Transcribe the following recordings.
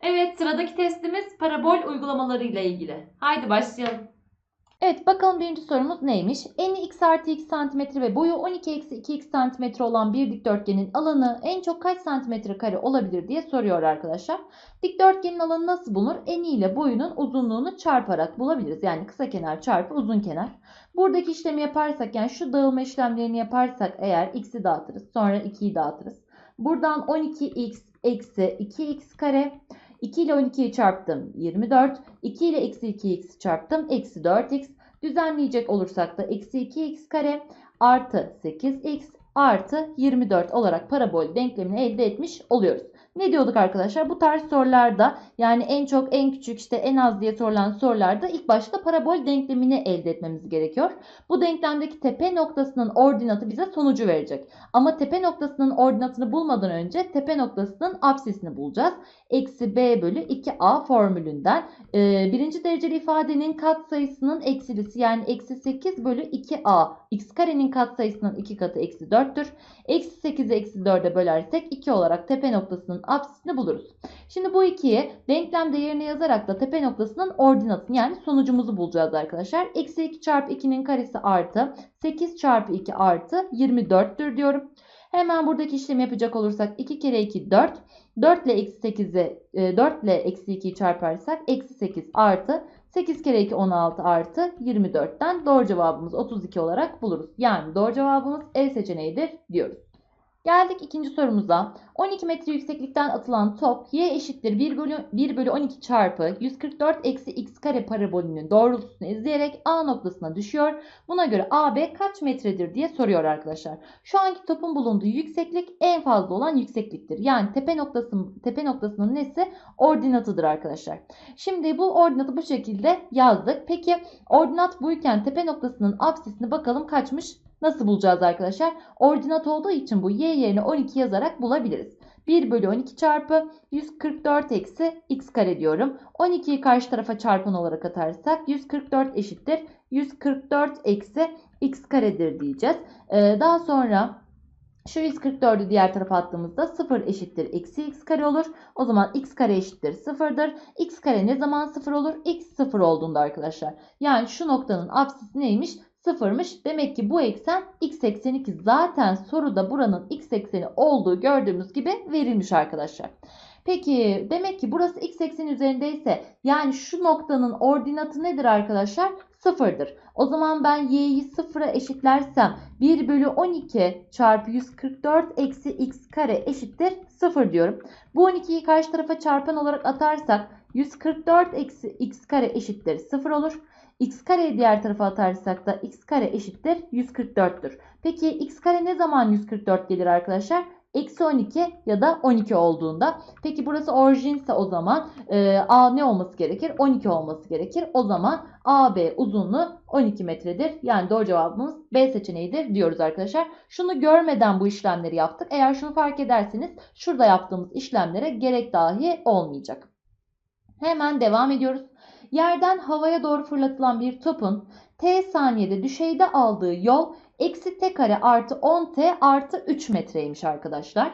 Evet sıradaki testimiz parabol uygulamaları ile ilgili. Haydi başlayalım. Evet bakalım birinci sorumuz neymiş? Eni x artı x santimetre ve boyu 12 eksi 2x santimetre olan bir dikdörtgenin alanı en çok kaç santimetre kare olabilir diye soruyor arkadaşlar. Dikdörtgenin alanı nasıl bulunur? Eni ile boyunun uzunluğunu çarparak bulabiliriz. Yani kısa kenar çarpı uzun kenar. Buradaki işlemi yaparsak yani şu dağılma işlemlerini yaparsak eğer x'i dağıtırız. Sonra 2'yi dağıtırız. Buradan 12x eksi 2x kare 2 ile 12'yi çarptım 24. 2 ile eksi 2x çarptım eksi 4x. Düzenleyecek olursak da eksi 2x kare artı 8x artı 24 olarak parabol denklemini elde etmiş oluyoruz. Ne diyorduk arkadaşlar? Bu tarz sorularda yani en çok en küçük işte en az diye sorulan sorularda ilk başta parabol denklemini elde etmemiz gerekiyor. Bu denklemdeki tepe noktasının ordinatı bize sonucu verecek. Ama tepe noktasının ordinatını bulmadan önce tepe noktasının apsisini bulacağız. Eksi b bölü 2a formülünden e, birinci dereceli ifadenin katsayısının eksilisi yani eksi 8 bölü 2a x karenin katsayısının 2 katı eksi 4'tür. Eksi 8'i eksi 4'e bölersek 2 olarak tepe noktasının apsisini buluruz. Şimdi bu ikiyi denklemde yerine yazarak da tepe noktasının ordinatını yani sonucumuzu bulacağız arkadaşlar. Eksi 2 çarpı 2'nin karesi artı 8 çarpı 2 artı 24'tür diyorum. Hemen buradaki işlemi yapacak olursak 2 kere 2 4. 4 ile eksi 8'i 4 ile eksi 2'yi çarparsak eksi 8 artı 8 kere 2 16 artı 24'ten doğru cevabımız 32 olarak buluruz. Yani doğru cevabımız E seçeneğidir diyoruz. Geldik ikinci sorumuza. 12 metre yükseklikten atılan top y eşittir 1 bölü, 1 bölü 12 çarpı 144 eksi x kare parabolünün doğrultusunu izleyerek A noktasına düşüyor. Buna göre AB kaç metredir diye soruyor arkadaşlar. Şu anki topun bulunduğu yükseklik en fazla olan yüksekliktir. Yani tepe noktasının tepe noktasının nesi? Ordinatıdır arkadaşlar. Şimdi bu ordinatı bu şekilde yazdık. Peki ordinat buyken tepe noktasının apsisini bakalım kaçmış? Nasıl bulacağız arkadaşlar? Ordinat olduğu için bu y yerine 12 yazarak bulabiliriz. 1 bölü 12 çarpı 144 eksi x kare diyorum. 12'yi karşı tarafa çarpan olarak atarsak 144 eşittir. 144 eksi x karedir diyeceğiz. Ee, daha sonra şu 144'ü diğer tarafa attığımızda 0 eşittir eksi x kare olur. O zaman x kare eşittir 0'dır. x kare ne zaman 0 olur? x 0 olduğunda arkadaşlar. Yani şu noktanın apsisi neymiş? Sıfırmış. Demek ki bu eksen x ekseni ki zaten soruda buranın x ekseni olduğu gördüğümüz gibi verilmiş arkadaşlar. Peki demek ki burası x ekseni üzerindeyse yani şu noktanın ordinatı nedir arkadaşlar? Sıfırdır. O zaman ben y'yi sıfıra eşitlersem 1 bölü 12 çarpı 144 eksi x kare eşittir 0 diyorum. Bu 12'yi karşı tarafa çarpan olarak atarsak 144 eksi x kare eşittir 0 olur. X kareyi diğer tarafa atarsak da x kare eşittir 144'tür. Peki x kare ne zaman 144 gelir arkadaşlar? Eksi 12 ya da 12 olduğunda. Peki burası orijinse o zaman e, A ne olması gerekir? 12 olması gerekir. O zaman AB uzunluğu 12 metredir. Yani doğru cevabımız B seçeneğidir diyoruz arkadaşlar. Şunu görmeden bu işlemleri yaptık. Eğer şunu fark ederseniz şurada yaptığımız işlemlere gerek dahi olmayacak. Hemen devam ediyoruz. Yerden havaya doğru fırlatılan bir topun t saniyede düşeyde aldığı yol eksi t kare artı 10t artı 3 metreymiş arkadaşlar.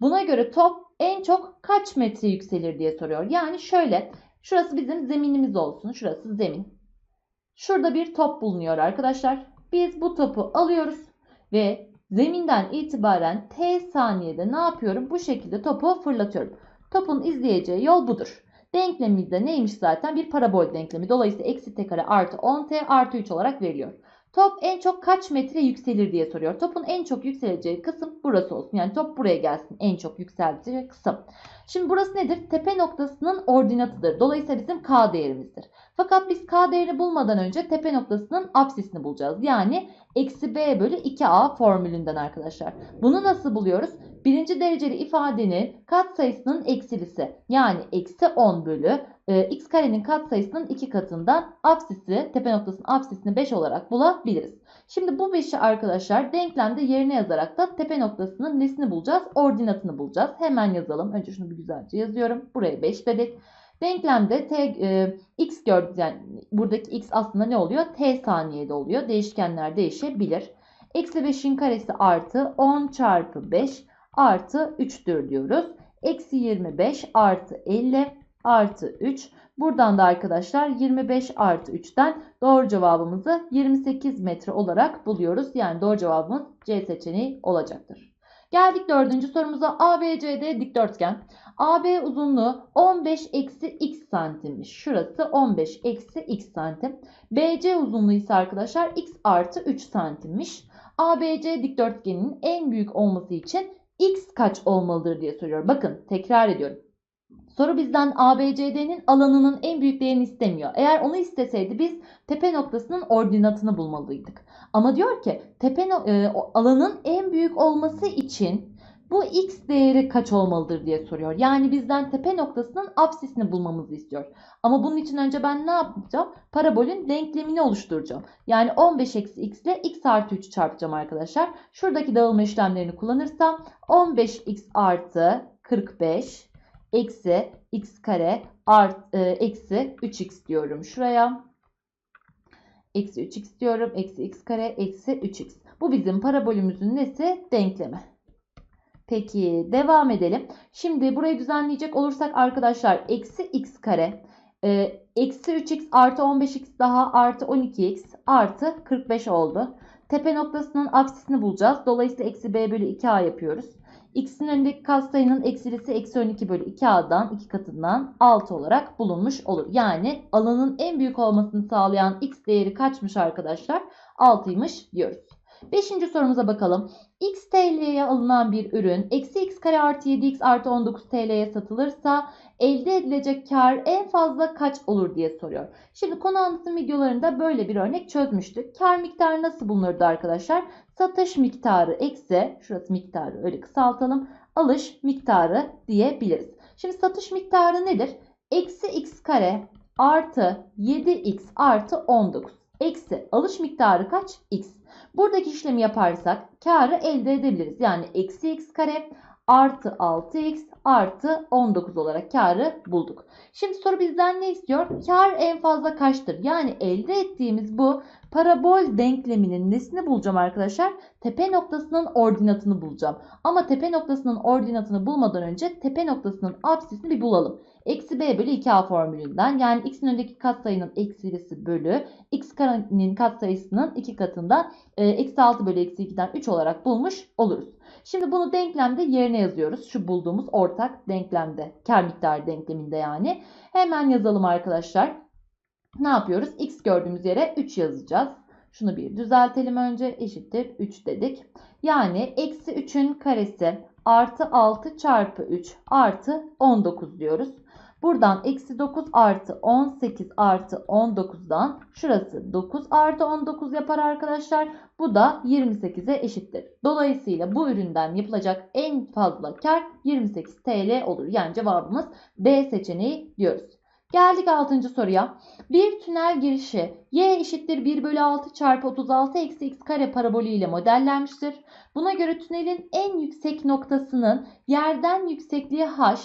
Buna göre top en çok kaç metre yükselir diye soruyor. Yani şöyle şurası bizim zeminimiz olsun. Şurası zemin. Şurada bir top bulunuyor arkadaşlar. Biz bu topu alıyoruz ve zeminden itibaren t saniyede ne yapıyorum? Bu şekilde topu fırlatıyorum. Topun izleyeceği yol budur. Denklemimiz de neymiş zaten? Bir parabol denklemi. Dolayısıyla eksi t kare artı 10t artı 3 olarak veriliyor. Top en çok kaç metre yükselir diye soruyor. Topun en çok yükseleceği kısım burası olsun. Yani top buraya gelsin en çok yükseleceği kısım. Şimdi burası nedir? Tepe noktasının ordinatıdır. Dolayısıyla bizim k değerimizdir. Fakat biz k değerini bulmadan önce tepe noktasının apsisini bulacağız. Yani eksi b bölü 2a formülünden arkadaşlar. Bunu nasıl buluyoruz? Birinci dereceli ifadenin katsayısının eksilisi yani eksi 10 bölü e, x karenin katsayısının 2 katından apsisi tepe noktasının apsisini 5 olarak bulabiliriz. Şimdi bu 5'i arkadaşlar denklemde yerine yazarak da tepe noktasının nesini bulacağız? Ordinatını bulacağız. Hemen yazalım. Önce şunu bir güzelce yazıyorum. Buraya 5 dedik. Denklemde t, e, x gördük yani buradaki x aslında ne oluyor? t saniyede oluyor. Değişkenler değişebilir. Eksi 5'in karesi artı 10 çarpı 5 artı 3'tür diyoruz. Eksi 25 artı 50 artı 3. Buradan da arkadaşlar 25 artı 3'ten doğru cevabımızı 28 metre olarak buluyoruz. Yani doğru cevabımız C seçeneği olacaktır. Geldik dördüncü sorumuza. ABCD dikdörtgen. AB uzunluğu 15 eksi x santimmiş. Şurası 15 eksi x santim. BC uzunluğu ise arkadaşlar x artı 3 santimmiş. ABC dikdörtgenin en büyük olması için x kaç olmalıdır diye soruyor. Bakın tekrar ediyorum. Soru bizden ABCD'nin alanının en büyük değerini istemiyor. Eğer onu isteseydi biz tepe noktasının ordinatını bulmalıydık. Ama diyor ki tepe e, alanın en büyük olması için bu x değeri kaç olmalıdır diye soruyor. Yani bizden tepe noktasının apsisini bulmamızı istiyor. Ama bunun için önce ben ne yapacağım? Parabolün denklemini oluşturacağım. Yani 15 eksi x ile x artı 3 çarpacağım arkadaşlar. Şuradaki dağılma işlemlerini kullanırsam 15x artı 45 eksi x kare art, e, eksi 3x diyorum şuraya. Eksi 3x diyorum. Eksi x kare eksi 3x. Bu bizim parabolümüzün nesi? Denklemi. Peki devam edelim. Şimdi burayı düzenleyecek olursak arkadaşlar eksi x kare e, eksi 3x artı 15x daha artı 12x artı 45 oldu. Tepe noktasının apsisini bulacağız. Dolayısıyla eksi b bölü 2a yapıyoruz. X'in önündeki katsayının eksilisi eksi 12 bölü 2a'dan iki katından 6 olarak bulunmuş olur. Yani alanın en büyük olmasını sağlayan x değeri kaçmış arkadaşlar? 6'ymış diyoruz. Beşinci sorumuza bakalım. X TL'ye alınan bir ürün eksi x kare artı 7x artı 19 TL'ye satılırsa elde edilecek kar en fazla kaç olur diye soruyor. Şimdi konu anlatım videolarında böyle bir örnek çözmüştük. Kar miktarı nasıl bulunurdu arkadaşlar? Satış miktarı eksi, şurası miktarı öyle kısaltalım, alış miktarı diyebiliriz. Şimdi satış miktarı nedir? Eksi x kare artı 7x artı 19 eksi alış miktarı kaç? x. Buradaki işlemi yaparsak karı elde edebiliriz. Yani eksi x kare artı 6x artı 19 olarak karı bulduk. Şimdi soru bizden ne istiyor? Kar en fazla kaçtır? Yani elde ettiğimiz bu parabol denkleminin nesini bulacağım arkadaşlar? Tepe noktasının ordinatını bulacağım. Ama tepe noktasının ordinatını bulmadan önce tepe noktasının apsisini bir bulalım. Eksi b bölü 2a formülünden yani x'in önündeki katsayının eksilisi bölü x karenin katsayısının iki katından e, eksi 6 bölü eksi 2'den 3 olarak bulmuş oluruz. Şimdi bunu denklemde yerine yazıyoruz. Şu bulduğumuz ortak denklemde. Kar miktarı denkleminde yani. Hemen yazalım arkadaşlar. Ne yapıyoruz? X gördüğümüz yere 3 yazacağız. Şunu bir düzeltelim önce. Eşittir 3 dedik. Yani eksi 3'ün karesi artı 6 çarpı 3 artı 19 diyoruz. Buradan eksi 9 artı 18 artı 19'dan şurası 9 artı 19 yapar arkadaşlar. Bu da 28'e eşittir. Dolayısıyla bu üründen yapılacak en fazla kar 28 TL olur. Yani cevabımız B seçeneği diyoruz. Geldik 6. soruya. Bir tünel girişi y eşittir 1 bölü 6 çarpı 36 eksi x kare parabolü ile modellenmiştir. Buna göre tünelin en yüksek noktasının yerden yüksekliği h,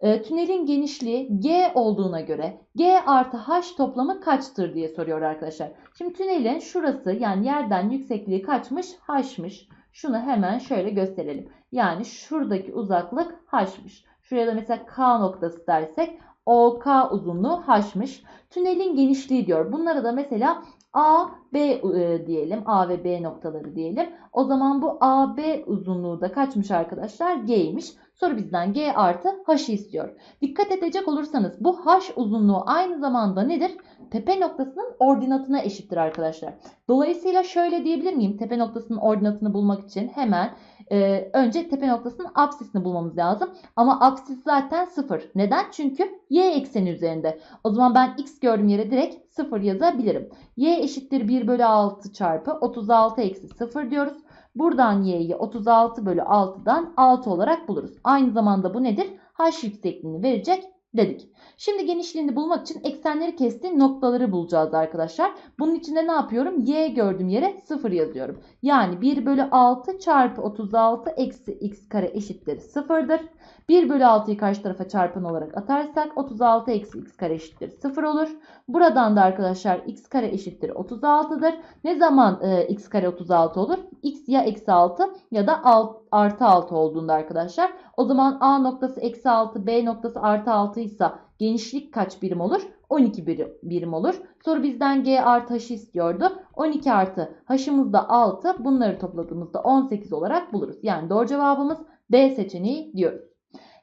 e, tünelin genişliği g olduğuna göre g artı h toplamı kaçtır diye soruyor arkadaşlar. Şimdi tünelin şurası yani yerden yüksekliği kaçmış? h'mış. Şunu hemen şöyle gösterelim. Yani şuradaki uzaklık h'mış. Şuraya da mesela k noktası dersek OK uzunluğu h'mış. Tünelin genişliği diyor. Bunlara da mesela A, B e, diyelim. A ve B noktaları diyelim. O zaman bu AB uzunluğu da kaçmış arkadaşlar? G'ymiş. Soru bizden G artı H'ı istiyor. Dikkat edecek olursanız bu H uzunluğu aynı zamanda nedir? Tepe noktasının ordinatına eşittir arkadaşlar. Dolayısıyla şöyle diyebilir miyim? Tepe noktasının ordinatını bulmak için hemen e, önce tepe noktasının apsisini bulmamız lazım. Ama apsis zaten 0. Neden? Çünkü y ekseni üzerinde. O zaman ben x gördüğüm yere direkt 0 yazabilirim. y eşittir 1 bölü 6 çarpı 36 eksi 0 diyoruz. Buradan y'yi 36 bölü 6'dan 6 olarak buluruz. Aynı zamanda bu nedir? h yüksekliğini verecek dedik. Şimdi genişliğini bulmak için eksenleri kestiği noktaları bulacağız arkadaşlar. Bunun için de ne yapıyorum? Y gördüğüm yere 0 yazıyorum. Yani 1 bölü 6 çarpı 36 eksi x kare eşittir 0'dır. 1 bölü 6'yı karşı tarafa çarpan olarak atarsak 36 eksi x kare eşittir 0 olur. Buradan da arkadaşlar x kare eşittir 36'dır. Ne zaman e, x kare 36 olur? x ya eksi 6 ya da alt, artı 6 olduğunda arkadaşlar. O zaman a noktası eksi 6 b noktası artı 6 ise genişlik kaç birim olur? 12 birim, birim olur. Soru bizden g artı h istiyordu. 12 artı h'ımız da 6. Bunları topladığımızda 18 olarak buluruz. Yani doğru cevabımız B seçeneği diyoruz.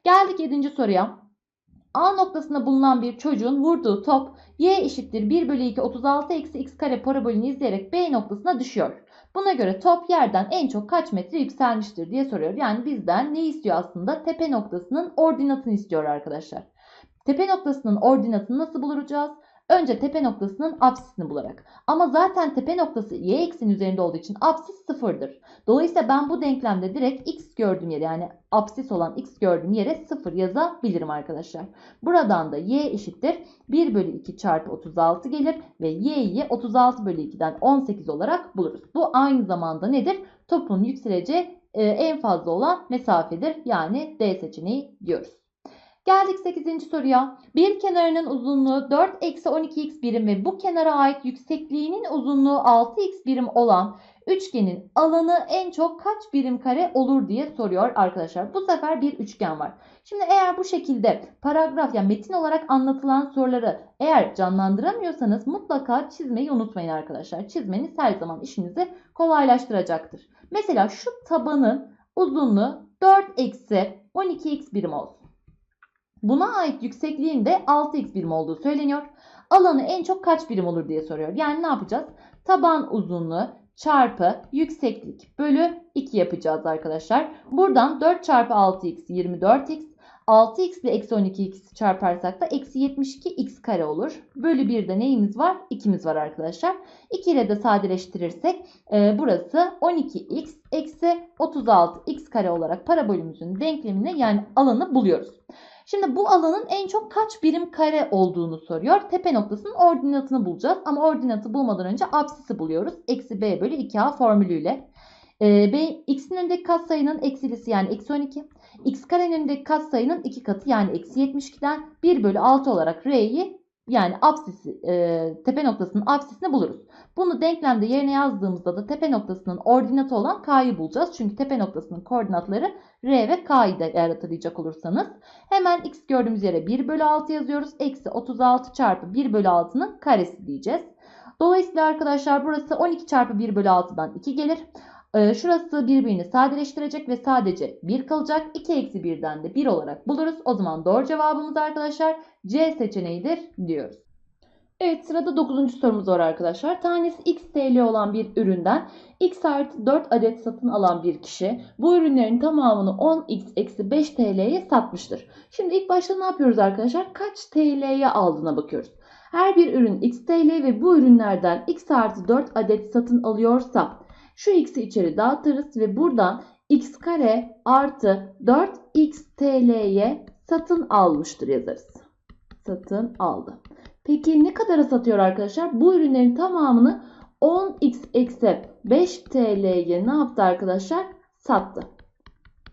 Geldik 7. soruya. A noktasında bulunan bir çocuğun vurduğu top y eşittir 1 bölü 2 36 eksi x kare parabolünü izleyerek B noktasına düşüyor. Buna göre top yerden en çok kaç metre yükselmiştir diye soruyor. Yani bizden ne istiyor aslında? Tepe noktasının ordinatını istiyor arkadaşlar. Tepe noktasının ordinatını nasıl bulacağız? Önce tepe noktasının apsisini bularak. Ama zaten tepe noktası y ekseni üzerinde olduğu için apsis sıfırdır. Dolayısıyla ben bu denklemde direkt x gördüğüm yere yani apsis olan x gördüğüm yere 0 yazabilirim arkadaşlar. Buradan da y eşittir 1 bölü 2 çarpı 36 gelir ve y'yi 36 bölü 2'den 18 olarak buluruz. Bu aynı zamanda nedir? Topun yükseleceği e, en fazla olan mesafedir. Yani D seçeneği diyoruz. Geldik 8. soruya. Bir kenarının uzunluğu 4 eksi 12x birim ve bu kenara ait yüksekliğinin uzunluğu 6x birim olan üçgenin alanı en çok kaç birim kare olur diye soruyor arkadaşlar. Bu sefer bir üçgen var. Şimdi eğer bu şekilde paragraf yani metin olarak anlatılan soruları eğer canlandıramıyorsanız mutlaka çizmeyi unutmayın arkadaşlar. Çizmeniz her zaman işinizi kolaylaştıracaktır. Mesela şu tabanın uzunluğu 4 eksi 12x birim olsun. Buna ait yüksekliğin de 6x birim olduğu söyleniyor. Alanı en çok kaç birim olur diye soruyor. Yani ne yapacağız? Taban uzunluğu çarpı yükseklik bölü 2 yapacağız arkadaşlar. Buradan 4 çarpı 6x 24x. 6x ile eksi 12x çarparsak da eksi 72x kare olur. Bölü 1'de neyimiz var? 2'miz var arkadaşlar. 2 ile de sadeleştirirsek e, burası 12x eksi 36x kare olarak parabolümüzün denklemini yani alanı buluyoruz. Şimdi bu alanın en çok kaç birim kare olduğunu soruyor. Tepe noktasının ordinatını bulacağız. Ama ordinatı bulmadan önce apsisi buluyoruz. Eksi b bölü 2a formülüyle. Ee, b, x'in önündeki katsayının eksilisi yani eksi 12. x karenin önündeki katsayının 2 katı yani eksi 72'den 1 bölü 6 olarak r'yi yani apsisi, e, tepe noktasının apsisini buluruz. Bunu denklemde yerine yazdığımızda da tepe noktasının ordinatı olan k'yı bulacağız. Çünkü tepe noktasının koordinatları r ve k'yı da eğer hatırlayacak olursanız. Hemen x gördüğümüz yere 1 bölü 6 yazıyoruz. Eksi 36 çarpı 1 bölü 6'nın karesi diyeceğiz. Dolayısıyla arkadaşlar burası 12 çarpı 1 bölü 6'dan 2 gelir. Ee, şurası birbirini sadeleştirecek ve sadece 1 kalacak. 2 eksi 1'den de 1 olarak buluruz. O zaman doğru cevabımız arkadaşlar C seçeneğidir diyoruz. Evet sırada 9. sorumuz var arkadaşlar. Tanesi x TL olan bir üründen x artı 4 adet satın alan bir kişi bu ürünlerin tamamını 10x eksi 5 TL'ye satmıştır. Şimdi ilk başta ne yapıyoruz arkadaşlar? Kaç TL'ye aldığına bakıyoruz. Her bir ürün x TL ve bu ürünlerden x artı 4 adet satın alıyorsa şu x'i içeri dağıtırız ve buradan x kare artı 4x TL'ye satın almıştır yazarız. Satın aldı. Peki ne kadara satıyor arkadaşlar? Bu ürünlerin tamamını 10x eksi 5 TL'ye ne yaptı arkadaşlar? Sattı.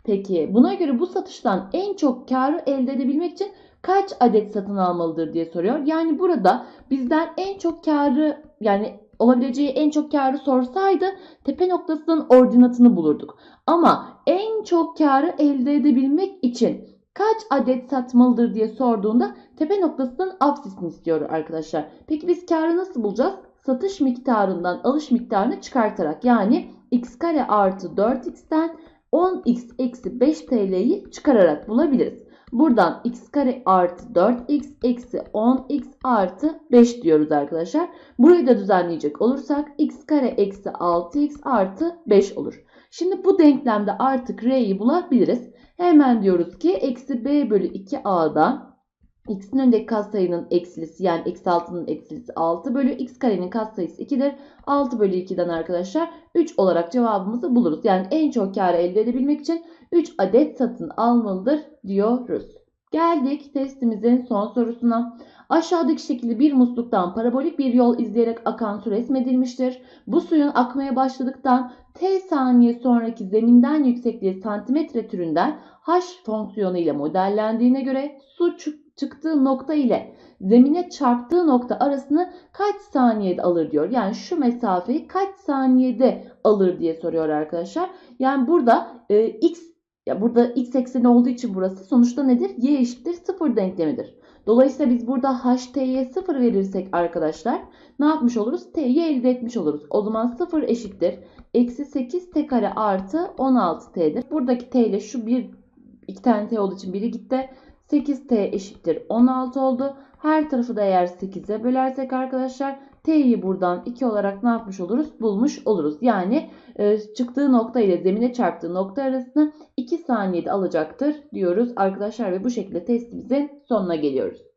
Peki buna göre bu satıştan en çok karı elde edebilmek için kaç adet satın almalıdır diye soruyor. Yani burada bizden en çok karı yani olabileceği en çok karı sorsaydı tepe noktasının ordinatını bulurduk. Ama en çok karı elde edebilmek için kaç adet satmalıdır diye sorduğunda tepe noktasının apsisini istiyor arkadaşlar. Peki biz karı nasıl bulacağız? Satış miktarından alış miktarını çıkartarak yani x kare artı 4x'ten 10x eksi 5 TL'yi çıkararak bulabiliriz. Buradan x kare artı 4x eksi 10x artı 5 diyoruz arkadaşlar. Burayı da düzenleyecek olursak x kare eksi 6x artı 5 olur. Şimdi bu denklemde artık r'yi bulabiliriz. Hemen diyoruz ki eksi b bölü 2a'dan x'in önündeki katsayının eksilisi yani eksi 6'nın eksilisi 6 bölü x karenin katsayısı 2'dir. 6 bölü 2'den arkadaşlar 3 olarak cevabımızı buluruz. Yani en çok karı elde edebilmek için 3 adet satın almalıdır diyoruz. Geldik testimizin son sorusuna. Aşağıdaki şekilde bir musluktan parabolik bir yol izleyerek akan su resmedilmiştir. Bu suyun akmaya başladıktan t saniye sonraki zeminden yüksekliği santimetre türünden h fonksiyonu ile modellendiğine göre su çıktığı nokta ile zemine çarptığı nokta arasını kaç saniyede alır diyor. Yani şu mesafeyi kaç saniyede alır diye soruyor arkadaşlar. Yani burada e, x ya burada x ekseni olduğu için burası sonuçta nedir? y eşittir 0 denklemidir. Dolayısıyla biz burada ht'ye 0 verirsek arkadaşlar ne yapmış oluruz? t'yi elde etmiş oluruz. O zaman 0 eşittir. Eksi 8 t kare artı 16 t'dir. Buradaki t ile şu bir iki tane t olduğu için biri gitti. 8t eşittir 16 oldu. Her tarafı da eğer 8'e bölersek arkadaşlar t'yi buradan 2 olarak ne yapmış oluruz? Bulmuş oluruz. Yani e, çıktığı nokta ile zemine çarptığı nokta arasını 2 saniyede alacaktır diyoruz arkadaşlar ve bu şekilde testimizin sonuna geliyoruz.